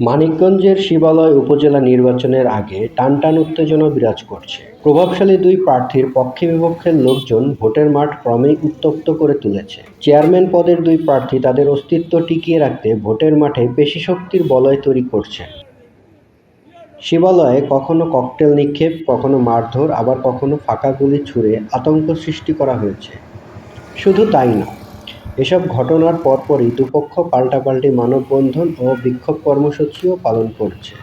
মানিকগঞ্জের শিবালয় উপজেলা নির্বাচনের আগে টানটান উত্তেজনা বিরাজ করছে। প্রভাবশালী দুই প্রার্থীর পক্ষে বিপক্ষের লোকজন ভোটের মাঠ ক্রমেই উত্তপ্ত করে তুলেছে। চেয়ারম্যান পদের দুই প্রার্থী তাদের অস্তিত্ব টিকিয়ে রাখতে ভোটের মাঠে পেশিশক্তির বলয় তৈরি করছেন শিবালয়ে কখনো ককটেল নিক্ষেপ, কখনো মারধর, আবার কখনো ফাঁকা গুলি ছুড়ে আতঙ্ক সৃষ্টি করা হয়েছে। শুধু তাই না এসব ঘটনার পরপরই দুপক্ষ পাল্টাপাল্টি মানববন্ধন ও বিক্ষোভ কর্মসূচিও পালন করছে।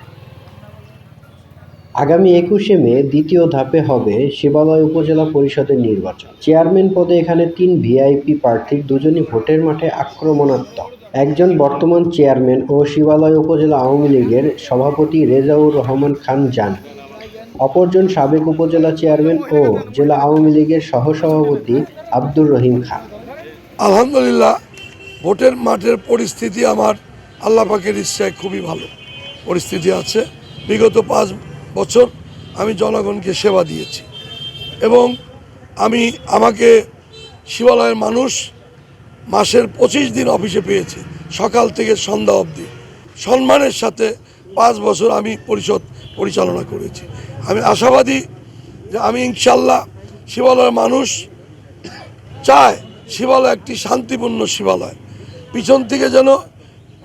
আগামী একুশে মে দ্বিতীয় ধাপে হবে শিবালয় উপজেলা পরিষদের নির্বাচন। চেয়ারম্যান পদে এখানে তিন ভিআইপি প্রার্থীর দুজনই ভোটের মাঠে আক্রমণাত্মক। একজন বর্তমান চেয়ারম্যান ও শিবালয় উপজেলা আওয়ামী লীগের সভাপতি রেজাউর রহমান খান যান অপরজন সাবেক উপজেলা চেয়ারম্যান ও জেলা আওয়ামী লীগের সহসভাপতি আব্দুর রহিম খান। আলহামদুলিল্লাহ, ভোটের মাঠের পরিস্থিতি আমার আল্লাহ পাকের ইচ্ছায় খুবই ভালো। পরিস্থিতি আছে। বিগত পাঁচ বছর আমি জনগণকে সেবা দিয়েছি। এবং আমি আমাকে শিবালয়ের মানুষ মাসের পঁচিশ দিন অফিসে পেয়েছে। সকাল থেকে সন্ধ্যা অবধি। সম্মানের সাথে পাঁচ বছর আমি পরিষদ পরিচালনা করেছি। আমি আশাবাদী যে আমি ইনশাল্লাহ শিবালয়ের মানুষ চায় শিবালয় একটি শান্তিপূর্ণ শিবালয়। পিছন থেকে যেন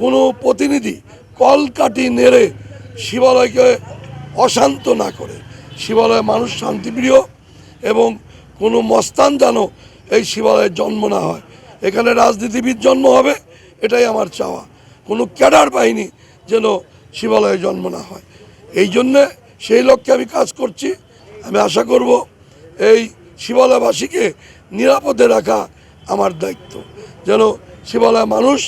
কোনো প্রতিনিধি কলকাটি নেড়ে শিবালয়কে অশান্ত না করে। শিবালয়ে মানুষ শান্তিপ্রিয় এবং কোনো মস্তান যেন এই শিবালয়ের জন্ম না হয়। এখানে রাজনীতিবিদ জন্ম হবে, এটাই আমার চাওয়া। কোনো ক্যাডার বাহিনী যেন শিবালয়ে জন্ম না হয়। এই জন্যে সেই লক্ষ্যে আমি কাজ করছি। আমি আশা করব এই শিবালয়বাসীকে নিরাপদে রাখা আমার দায়িত্ব। যেন শিবালয় মানুষ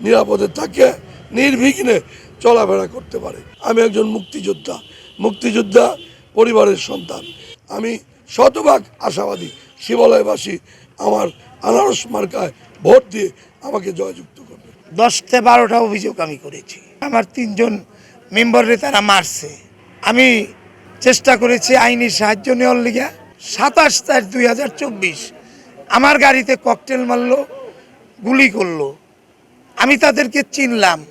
নিরাপদে থাকে, নির্বিঘ্নে চলাফেরা করতে পারে। আমি একজন মুক্তিযোদ্ধা। মুক্তিযোদ্ধা পরিবারের সন্তান। আমি শতভাগ আশাবাদী শিবালয়বাসী আমার আনারস মার্কায় ভোট দিয়ে আমাকে জয়যুক্ত করবে। দশ থেকে বারোটা অভিযোগ আমি করেছি। আমার তিনজন মেম্বারে তারা মারছে। আমি চেষ্টা করেছি আইনি সাহায্য নেওয়ার লিগে। সাতাশ চার দুই হাজার চব্বিশ আমার গাড়িতে ককটেল মারল, গুলি করল। আমি তাদেরকে চিনলাম।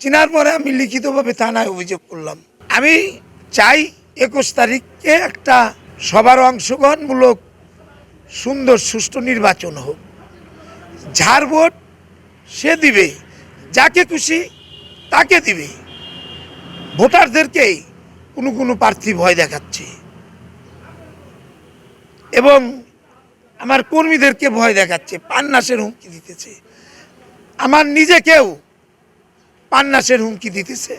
চিনার পরে আমি লিখিতভাবে থানায় অভিযোগ করলাম। আমি চাই একুশ তারিখে একটা সবার অংশগ্রহণমূলক সুন্দর, সুষ্ঠু নির্বাচন হোক। যার ভোট সে দিবে, যাকে খুশি তাকে দিবে। ভোটারদেরকে কোনো কোনো প্রার্থী ভয় দেখাচ্ছে। এবং আমার কর্মীদেরকে ভয় দেখাচ্ছে, পান্নাসের হুমকি দিতেছে। আমার নিজেকেও পান্নাসের হুমকি দিতেছে,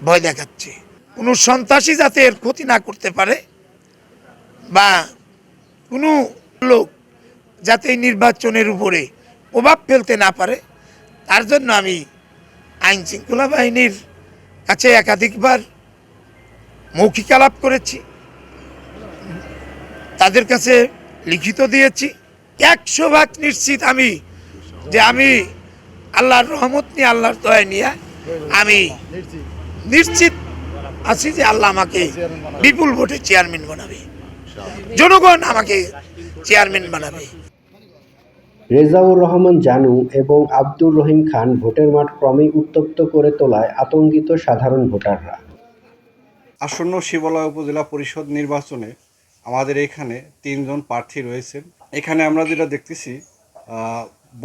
ভয় দেখাচ্ছে। কোনো সন্ত্রাসী যাতে এর ক্ষতি না করতে পারে বা কোনো লোক যাতে এই নির্বাচনের উপরে প্রভাব ফেলতে না পারে, তার জন্য আমি আইন শৃঙ্খলা বাহিনীর কাছে একাধিকবার মৌখিক আলাপ করেছি। তাদের কাছে লিখিত দিয়েছি। একশো ভাগ নিশ্চিত আমি যে আমি আল্লাহর রহমত নিয়ে আল্লাহর দয়া নিয়ে আমি নিশ্চিত আছি যে আল্লাহ আমাকে বিপুল ভোটে চেয়ারম্যান বানাবে। জনগণ আমাকে চেয়ারম্যান বানাবে। রেজাউর রহমান জানু এবং আব্দুর রহিম খান ভোটের মাঠ ক্রমেই উত্তপ্ত করে তোলায় আতঙ্কিত সাধারণ ভোটাররা। আসন্ন শিবলয় উপজেলা পরিষদ নির্বাচনে আমাদের এখানে তিনজন প্রার্থী রয়েছেন। এখানে আমরা যেটা দেখতেছি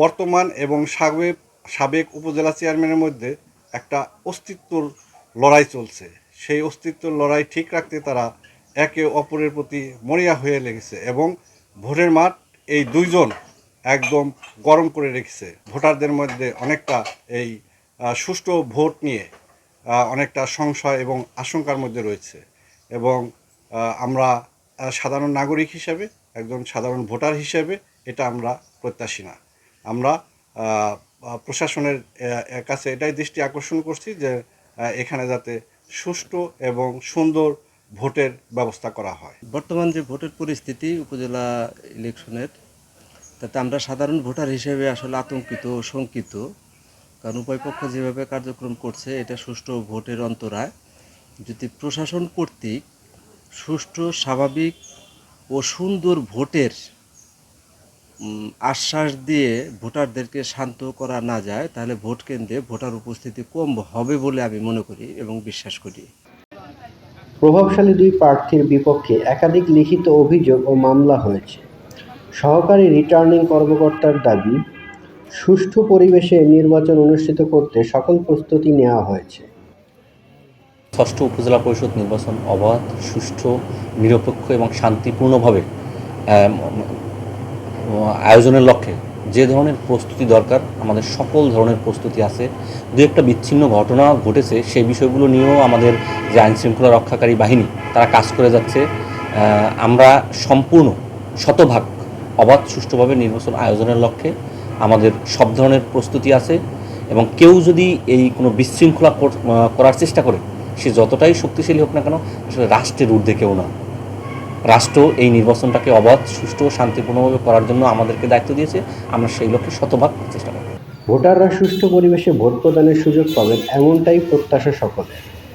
বর্তমান এবং সাবেক সাবেক উপজেলা চেয়ারম্যানের মধ্যে একটা অস্তিত্বর লড়াই চলছে। সেই অস্তিত্বর লড়াই ঠিক রাখতে তারা একে অপরের প্রতি মরিয়া হয়ে লেগেছে এবং ভোটের মাঠ এই দুইজন একদম গরম করে রেখেছে। ভোটারদের মধ্যে অনেকটা এই সুষ্ঠু ভোট নিয়ে অনেকটা সংশয় এবং আশঙ্কার মধ্যে রয়েছে এবং আমরা সাধারণ নাগরিক হিসেবে, একজন সাধারণ ভোটার হিসেবে এটা আমরা প্রত্যাশী না। আমরা প্রশাসনের কাছে এটাই দৃষ্টি আকর্ষণ করছি যে এখানে যাতে সুষ্ঠু এবং সুন্দর ভোটের ব্যবস্থা করা হয়। বর্তমান যে ভোটের পরিস্থিতি উপজেলা ইলেকশনের, তাতে আমরা সাধারণ ভোটার হিসেবে আসলে আতঙ্কিত ও শঙ্কিত, কারণ উভয় পক্ষ যেভাবে কার্যক্রম করছে, এটা সুষ্ঠু ভোটের অন্তরায়। যদি প্রশাসন কর্তৃক সুষ্ঠু, স্বাভাবিক ও সুন্দর ভোটের আশ্বাস দিয়ে ভোটারদেরকে শান্ত করা না যায়, তাহলে ভোট কেন্দ্রে ভোটার উপস্থিতি কম হবে বলে আমি মনে করি এবং বিশ্বাস করি। প্রভাবশালী দুই প্রার্থীর বিপক্ষে একাধিক লিখিত অভিযোগ ও মামলা হয়েছে। সহকারী রিটার্নিং কর্মকর্তার দাবি, সুষ্ঠু পরিবেশে নির্বাচন অনুষ্ঠিত করতে সকল প্রস্তুতি নেওয়া হয়েছে। ষষ্ঠ উপজেলা পরিষদ নির্বাচন অবাধ, সুষ্ঠু, নিরপেক্ষ এবং শান্তিপূর্ণভাবে আয়োজনের লক্ষ্যে যে ধরনের প্রস্তুতি দরকার, আমাদের সকল ধরনের প্রস্তুতি আছে। দু একটা বিচ্ছিন্ন ঘটনা ঘটেছে, সেই বিষয়গুলো নিয়েও আমাদের যে আইনশৃঙ্খলা রক্ষাকারী বাহিনী, তারা কাজ করে যাচ্ছে। আমরা সম্পূর্ণ, শতভাগ অবাধ, সুষ্ঠুভাবে নির্বাচন আয়োজনের লক্ষ্যে আমাদের সব ধরনের প্রস্তুতি আছে এবং কেউ যদি এই কোনো বিশৃঙ্খলা কর- করার চেষ্টা করে সে যতটাই শক্তিশালী হোক না কেন, আসলে রাষ্ট্রের ঊর্ধ্বে কেউ না রাষ্ট্র এই নির্বাচনটাকে অবাধ, সুষ্ঠু ও শান্তিপূর্ণভাবে করার জন্য আমাদেরকে দায়িত্ব দিয়েছে। আমরা সেই লক্ষ্যে শতভাগ চেষ্টা করব। ভোটাররা সুষ্ঠু পরিবেশে ভোট প্রদানের সুযোগ পাবেন এমনটাই প্রত্যাশা সকলের।